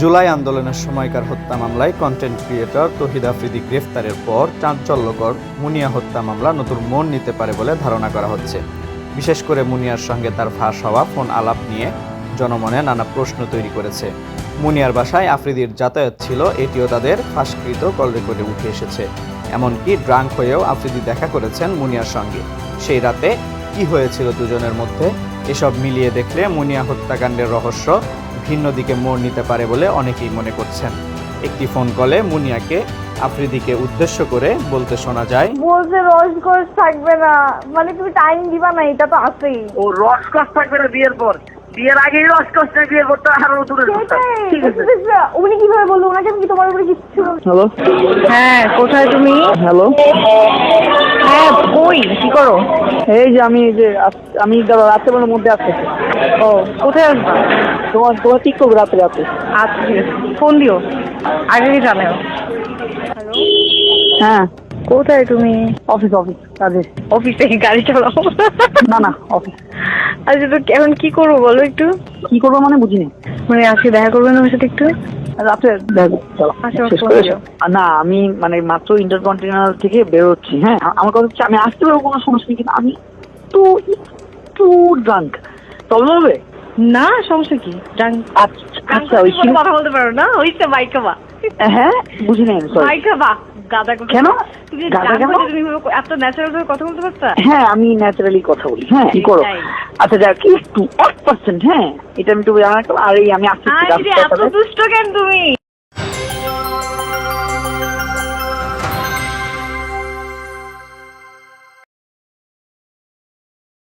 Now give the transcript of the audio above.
জুলাই আন্দোলনের সময়কার হত্যা মামলায় কন্টেন্ট ক্রিয়েটর তহিদ আফ্রিদি গ্রেফতারের পর চাঞ্চল্যকর মুনিয়া হত্যা মামলা নতুন মন নিতে পারে বলে ধারণা করা হচ্ছে। বিশেষ করে মুনিয়ার সঙ্গে তার ফাঁস হওয়া ফোন আলাপ নিয়ে জনমনে নানা প্রশ্ন তৈরি করেছে। মুনিয়ার বাসায় আফ্রিদির যাতায়াত ছিল, এটিও তাদের ফাঁসকৃত কল রেকর্ডে উঠে এসেছে। এমনকি ড্রাঙ্ক হয়েও আফ্রিদি দেখা করেছেন মুনিয়ার সঙ্গে। সেই রাতে কি হয়েছিল দুজনের মধ্যে? এসব মিলিয়ে দেখলে মুনিয়া হত্যাকাণ্ডের রহস্য ভিন্ন দিকে মোড় নিতে পারে বলে অনেকেই মনে করছেন। একটি ফোন কলে মুনিয়াকে আফ্রিদিকে উদ্দেশ্য করে বলতে শোনা যায় বলছে রসকস থাকবে না। মানে তুমি টাইম দিবা না এটা তো আছেই। ও রসকস থাকবে না বিয়ের পর। বিয়ের আগেই রসকস নেই বিয়ের পর তো আরও সেটাই। ঠিক আছে। উনি কীভাবে বলল? ওনাকে আমি কি তোমার উপরে কিচ্ছু হ্যালো হ্যাঁ কোথায় তুমি? হ্যালো? হ্যাঁ কই? কি করো? এই যে আমি এই যে আস- আমি দাদা রাত্রেবেলার মধ্যে আসতেছি। ও কোথায় আসবা তোমার তোমার ঠিক করব রাত্রে রাতে আচ্ছা ঠিক ফোন দিও। আগে জানাও? হ্যাঁ। কোথায় তুমি? অফিস অফিস কাজে। অফিসে গাড়ি চালাও। না না অফিস আচ্ছা তো এখন কি করব বলো একটু? কি করব মানে বুঝিনি। মানে আজকে দেখা করবেন আমার সাথে একটু? রাতে আচ্ছা, না আমি মানে মাত্র ইন্টারকন্টিনেন্টাল থেকে বেরোচ্ছি হ্যাঁ? আমার কথা হচ্ছে আমি আসতে পারব কোনো সমস্যা নেই কিন্তু আমি একটু একটু ড্রাঙ্ক প্রবলেম হবে? না সমস্যা কি? জান আচ্ছা আচ্ছা ওই কথা বলতে পারো না? হইছে বাইকা বা হ্যাঁ বুঝি নাই সরি গাদা কেন? তুমি গাদা গাদা কেন? তুমি এত ন্যাচারাল ভাবে কথা বলতে পারতা? হ্যাঁ আমি ন্যাচারালি কথা বলি। হ্যাঁ কি করো? আচ্ছা যাক একটু এক পার্সেন্ট হ্যাঁ এটা আমি একটু আর এই আমি আসছি এত দুষ্ট কেন তুমি?